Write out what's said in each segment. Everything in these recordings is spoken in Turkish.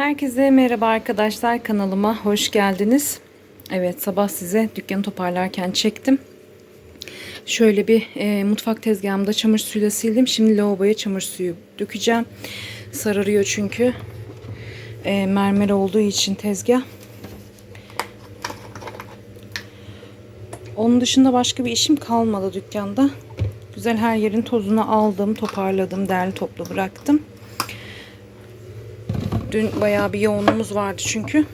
Herkese merhaba arkadaşlar kanalıma hoş geldiniz. Evet sabah size dükkanı toparlarken çektim. Şöyle bir e, mutfak tezgahımda çamaşır suyuyla sildim. Şimdi lavaboya çamaşır suyu dökeceğim. Sararıyor çünkü. E, mermer olduğu için tezgah. Onun dışında başka bir işim kalmadı dükkanda. Güzel her yerin tozunu aldım, toparladım, derli toplu bıraktım. Dün bayağı bir yoğunluğumuz vardı çünkü.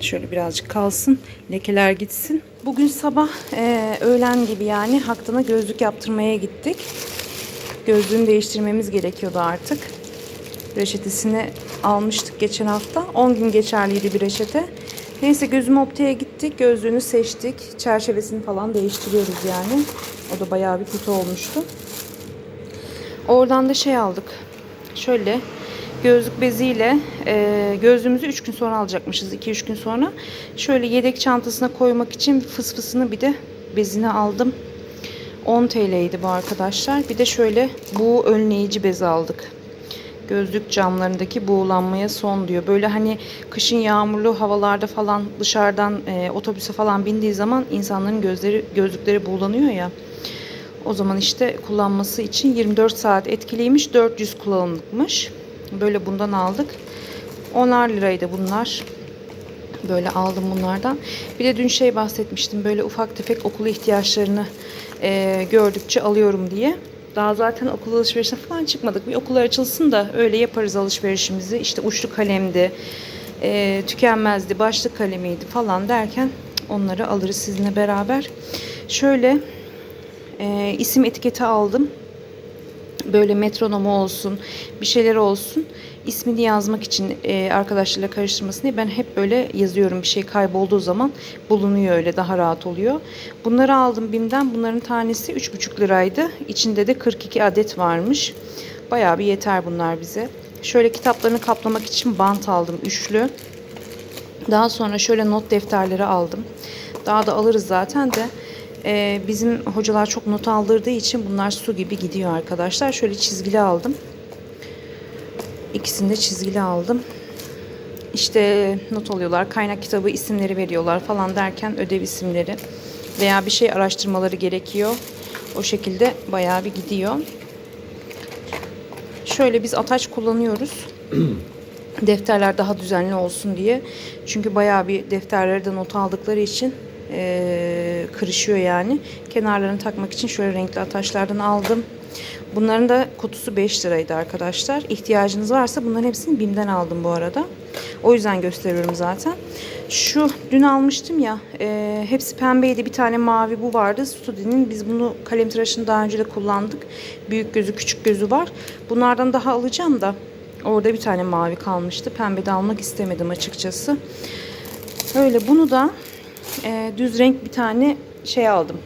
Şöyle birazcık kalsın. Lekeler gitsin. Bugün sabah e, öğlen gibi yani Haktan'a gözlük yaptırmaya gittik. Gözlüğünü değiştirmemiz gerekiyordu artık. Reçetesini almıştık geçen hafta. 10 gün geçerliydi bir reçete. Neyse gözüm optiğe gittik. Gözlüğünü seçtik. Çerçevesini falan değiştiriyoruz yani. O da bayağı bir kötü olmuştu. Oradan da şey aldık. Şöyle gözlük beziyle e, gözlüğümüzü 3 gün sonra alacakmışız. 2-3 gün sonra. Şöyle yedek çantasına koymak için fısfısını bir de bezini aldım. 10 TL'ydi bu arkadaşlar. Bir de şöyle bu önleyici bez aldık. Gözlük camlarındaki buğulanmaya son diyor. Böyle hani kışın yağmurlu havalarda falan dışarıdan e, otobüse falan bindiği zaman insanların gözleri gözlükleri buğulanıyor ya. O zaman işte kullanması için 24 saat etkiliymiş. 400 kullanımlıkmış. Böyle bundan aldık. 10'ar liraydı bunlar. Böyle aldım bunlardan. Bir de dün şey bahsetmiştim. Böyle ufak tefek okul ihtiyaçlarını e, gördükçe alıyorum diye. Daha zaten okul alışverişine falan çıkmadık. Bir okullar açılsın da öyle yaparız alışverişimizi. İşte uçlu kalemdi, e, tükenmezdi, başlık kalemiydi falan derken onları alırız sizinle beraber. Şöyle e, isim etiketi aldım böyle metronomu olsun, bir şeyler olsun ismini yazmak için e, arkadaşlarla karıştırmasın diye ben hep böyle yazıyorum. Bir şey kaybolduğu zaman bulunuyor öyle daha rahat oluyor. Bunları aldım BİM'den. Bunların tanesi 3,5 liraydı. İçinde de 42 adet varmış. Bayağı bir yeter bunlar bize. Şöyle kitaplarını kaplamak için bant aldım üçlü. Daha sonra şöyle not defterleri aldım. Daha da alırız zaten de. Ee, bizim hocalar çok not aldırdığı için bunlar su gibi gidiyor arkadaşlar. Şöyle çizgili aldım. İkisini de çizgili aldım. İşte not alıyorlar, kaynak kitabı isimleri veriyorlar falan derken ödev isimleri veya bir şey araştırmaları gerekiyor. O şekilde bayağı bir gidiyor. Şöyle biz ataç kullanıyoruz. Defterler daha düzenli olsun diye. Çünkü bayağı bir defterlere de not aldıkları için e, kırışıyor yani. Kenarlarını takmak için şöyle renkli ataşlardan aldım. Bunların da kutusu 5 liraydı arkadaşlar. İhtiyacınız varsa bunların hepsini BİM'den aldım bu arada. O yüzden gösteriyorum zaten. Şu dün almıştım ya. E, hepsi pembeydi. Bir tane mavi bu vardı. Studi'nin. Biz bunu kalem tıraşını daha önce de kullandık. Büyük gözü küçük gözü var. Bunlardan daha alacağım da. Orada bir tane mavi kalmıştı. Pembe de almak istemedim açıkçası. Öyle bunu da e, düz renk bir tane şey aldım.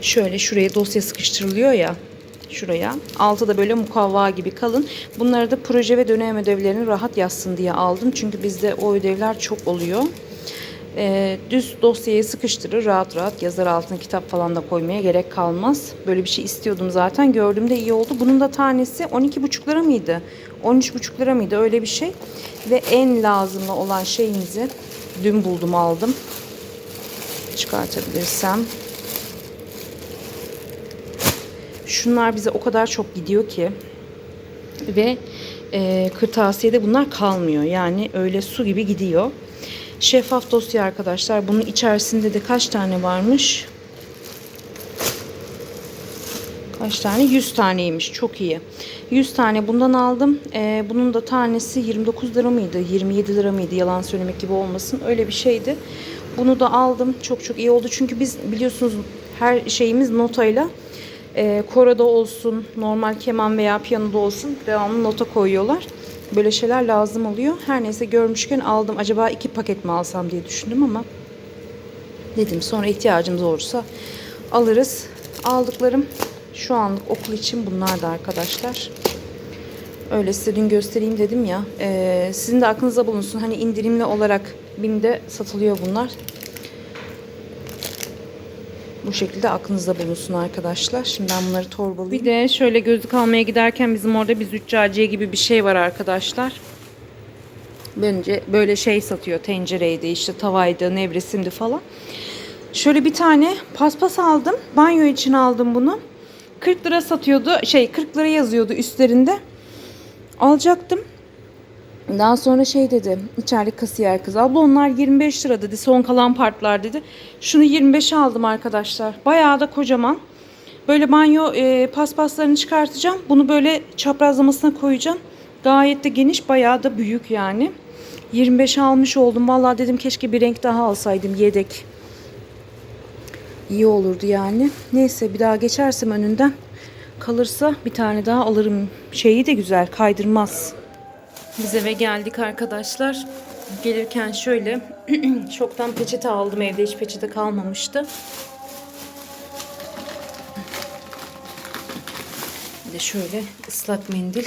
Şöyle şuraya dosya sıkıştırılıyor ya. Şuraya. Altı da böyle mukavva gibi kalın. Bunları da proje ve dönem ödevlerini rahat yazsın diye aldım. Çünkü bizde o ödevler çok oluyor. E, düz dosyayı sıkıştırır rahat rahat yazar altına kitap falan da koymaya gerek kalmaz. Böyle bir şey istiyordum zaten. Gördüğümde iyi oldu. Bunun da tanesi 12,5 lira mıydı? 13,5 lira mıydı? Öyle bir şey. Ve en lazımlı olan şeyimizi dün buldum aldım. Çıkartabilirsem. Şunlar bize o kadar çok gidiyor ki ve e, kırtasiyede bunlar kalmıyor. Yani öyle su gibi gidiyor. Şeffaf dosya arkadaşlar. Bunun içerisinde de kaç tane varmış? Kaç tane? 100 taneymiş. Çok iyi. 100 tane bundan aldım. Ee, bunun da tanesi 29 lira mıydı? 27 lira mıydı? Yalan söylemek gibi olmasın. Öyle bir şeydi. Bunu da aldım. Çok çok iyi oldu. Çünkü biz biliyorsunuz her şeyimiz notayla e, koroda olsun, normal keman veya piyanoda olsun devamlı nota koyuyorlar. Böyle şeyler lazım oluyor. Her neyse görmüşken aldım. Acaba iki paket mi alsam diye düşündüm ama dedim sonra ihtiyacımız olursa alırız. Aldıklarım şu anlık okul için bunlar da arkadaşlar. Öyle size dün göstereyim dedim ya. Ee, sizin de aklınıza bulunsun. Hani indirimli olarak BİM'de satılıyor bunlar. Bu şekilde aklınızda bulunsun arkadaşlar. Şimdi ben bunları torbalayayım. Bir de şöyle gözlük almaya giderken bizim orada bir züccaciye gibi bir şey var arkadaşlar. Bence böyle şey satıyor. Tencereydi, işte tavaydı, nevresimdi falan. Şöyle bir tane paspas aldım. Banyo için aldım bunu. 40 lira satıyordu. Şey 40 lira yazıyordu üstlerinde. Alacaktım. Daha sonra şey dedi. içerideki kasiyer kız. Abla onlar 25 lira dedi. Son kalan partlar dedi. Şunu 25'e aldım arkadaşlar. Bayağı da kocaman. Böyle banyo e, paspaslarını çıkartacağım. Bunu böyle çaprazlamasına koyacağım. Gayet de geniş. Bayağı da büyük yani. 25 almış oldum. Vallahi dedim keşke bir renk daha alsaydım. Yedek. İyi olurdu yani. Neyse bir daha geçersem önünden kalırsa bir tane daha alırım. Şeyi de güzel kaydırmaz. Biz eve geldik arkadaşlar. Gelirken şöyle şoktan peçete aldım. Evde hiç peçete kalmamıştı. Bir de şöyle ıslak mendil.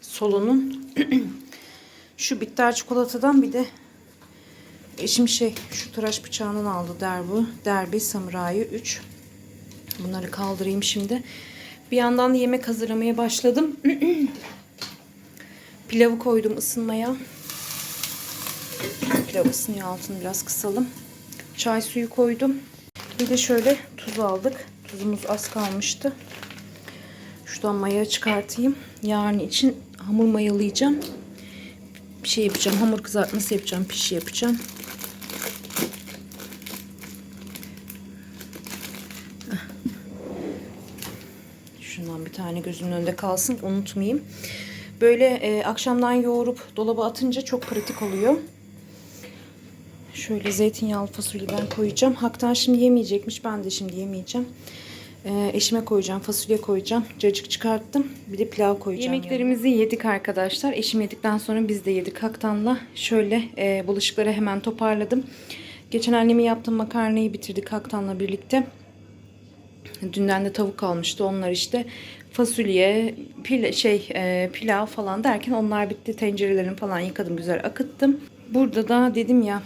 Solonun şu bitter çikolatadan bir de eşim şey şu tıraş bıçağından aldı derbu. Derbi samurayı 3. Bunları kaldırayım şimdi. Bir yandan da yemek hazırlamaya başladım. Pilavı koydum ısınmaya. Pilav ısınıyor altını biraz kısalım. Çay suyu koydum. Bir de şöyle tuz aldık. Tuzumuz az kalmıştı. Şuradan maya çıkartayım. Yarın için hamur mayalayacağım. Bir şey yapacağım. Hamur kızartması yapacağım. Pişi yapacağım. Şundan bir tane gözümün önünde kalsın. Unutmayayım. Böyle e, akşamdan yoğurup dolaba atınca çok pratik oluyor. Şöyle zeytinyağlı fasulyeden koyacağım. Haktan şimdi yemeyecekmiş. Ben de şimdi yemeyeceğim. E, eşime koyacağım. Fasulye koyacağım. Cacık çıkarttım. Bir de pilav koyacağım. Yemeklerimizi yedik arkadaşlar. Eşim yedikten sonra biz de yedik Haktan'la. Şöyle e, bulaşıkları hemen toparladım. Geçen annemin yaptığım makarnayı bitirdik Haktan'la birlikte. Dünden de tavuk almıştı. Onlar işte fasulye, pil, şey e, pilav falan derken onlar bitti. Tencerelerini falan yıkadım, güzel akıttım. Burada da dedim ya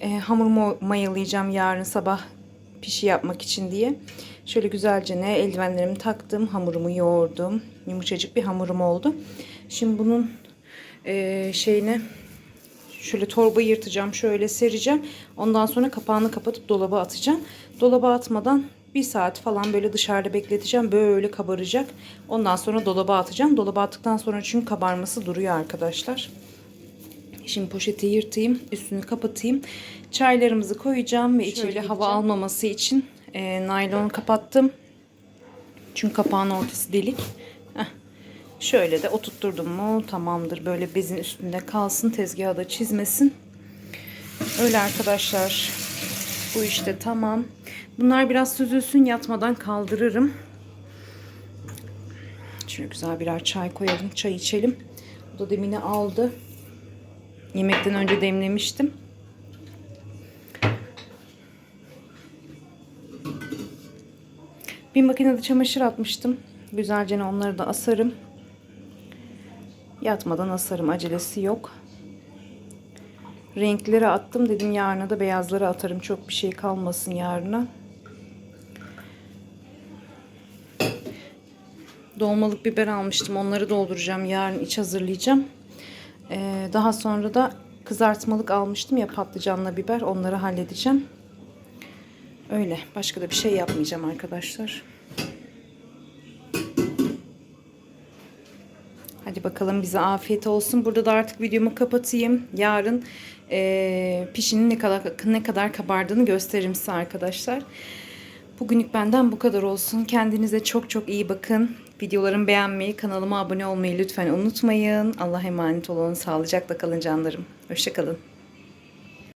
e, hamurumu mayalayacağım yarın sabah pişi yapmak için diye. Şöyle güzelce ne eldivenlerimi taktım, hamurumu yoğurdum. Yumuşacık bir hamurum oldu. Şimdi bunun e, şeyine Şöyle torba yırtacağım. Şöyle sereceğim. Ondan sonra kapağını kapatıp dolaba atacağım. Dolaba atmadan bir saat falan böyle dışarıda bekleteceğim. Böyle kabaracak. Ondan sonra dolaba atacağım. Dolaba attıktan sonra çünkü kabarması duruyor arkadaşlar. Şimdi poşeti yırtayım. Üstünü kapatayım. Çaylarımızı koyacağım ve içeri hava almaması için e, naylonu kapattım. Çünkü kapağın ortası delik. Heh. Şöyle de oturtturdum mu tamamdır. Böyle bezin üstünde kalsın. Tezgahı da çizmesin. Öyle arkadaşlar. Bu işte tamam. Bunlar biraz süzülsün yatmadan kaldırırım. Şöyle güzel birer çay koyalım. Çay içelim. Bu da demini aldı. Yemekten önce demlemiştim. Bir makinede çamaşır atmıştım. Güzelce onları da asarım. Yatmadan asarım. Acelesi yok. Renkleri attım. Dedim yarına da beyazları atarım. Çok bir şey kalmasın yarına. Dolmalık biber almıştım. Onları dolduracağım. Yarın iç hazırlayacağım. Ee, daha sonra da kızartmalık almıştım ya patlıcanla biber. Onları halledeceğim. Öyle. Başka da bir şey yapmayacağım arkadaşlar. Hadi bakalım bize afiyet olsun. Burada da artık videomu kapatayım. Yarın e, pişinin ne kadar ne kadar kabardığını gösteririm size arkadaşlar. Bugünlük benden bu kadar olsun. Kendinize çok çok iyi bakın. Videolarımı beğenmeyi, kanalıma abone olmayı lütfen unutmayın. Allah'a emanet olun. Sağlıcakla kalın canlarım. Hoşçakalın.